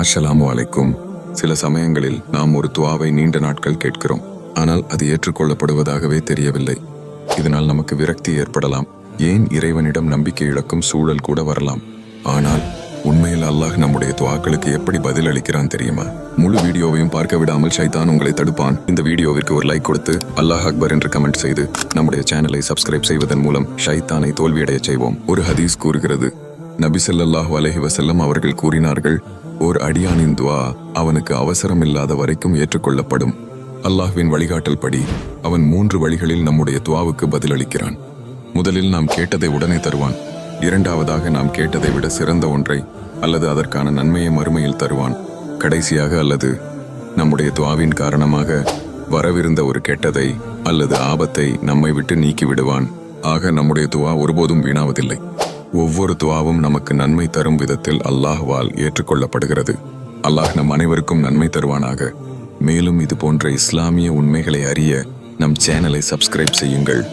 அஷலாமு அலைக்கும். சில சமயங்களில் நாம் ஒரு துவாவை நீண்ட நாட்கள் கேட்கிறோம். ஆனால் அது ஏற்றுக்கொள்ளப்படுவதாகவே தெரியவில்லை. இதனால் நமக்கு விரக்தி ஏற்படலாம். ஏன் இறைவனிடம் நம்பிக்கை இழக்கும் சூழல் கூட வரலாம். ஆனால் உண்மையில் அல்லாஹ் நம்முடைய துவாக்களுக்கு எப்படி பதில் அளிக்கிறான் தெரியுமா? முழு வீடியோவையும் பார்க்க விடாமல் சைதான் உங்களை தடுப்பான். இந்த வீடியோவிற்கு ஒரு லைக் கொடுத்து அல்லாஹ் அக்பர் என்று கமெண்ட் செய்து நம்முடைய சேனலை சப்ஸ்கிரைப் செய்வதன் மூலம் ஷைத்தானை தோல்வியடையச் செய்வோம். ஒரு ஹதீஸ் கூறுகிறது. நபி ஸல்லல்லாஹு அலஹி வசல்லம் அவர்கள் கூறினார்கள் ஓர் அடியானின் துவா அவனுக்கு அவசரம் இல்லாத வரைக்கும் ஏற்றுக்கொள்ளப்படும். அல்லாஹ்வின் வழிகாட்டல் படி அவன் மூன்று வழிகளில் நம்முடைய துவாவுக்கு பதிலளிக்கிறான். முதலில் நாம் கேட்டதை உடனே தருவான். இரண்டாவதாக நாம் கேட்டதை விட சிறந்த ஒன்றை அல்லது அதற்கான நன்மையை மறுமையில் தருவான். கடைசியாக அல்லது நம்முடைய துவாவின் காரணமாக வரவிருந்த ஒரு கெட்டதை அல்லது ஆபத்தை நம்மை விட்டு நீக்கி விடுவான் ஆக நம்முடைய துவா ஒருபோதும் வீணாவதில்லை. ஒவ்வொரு துவாவும் நமக்கு நன்மை தரும் விதத்தில் அல்லாஹ்வால் ஏற்றுக்கொள்ளப்படுகிறது. அல்லாஹ் நம் அனைவருக்கும் நன்மை தருவானாக. மேலும் இது போன்ற இஸ்லாமிய உண்மைகளை அறிய நம் சேனலை சப்ஸ்கிரைப் செய்யுங்கள்.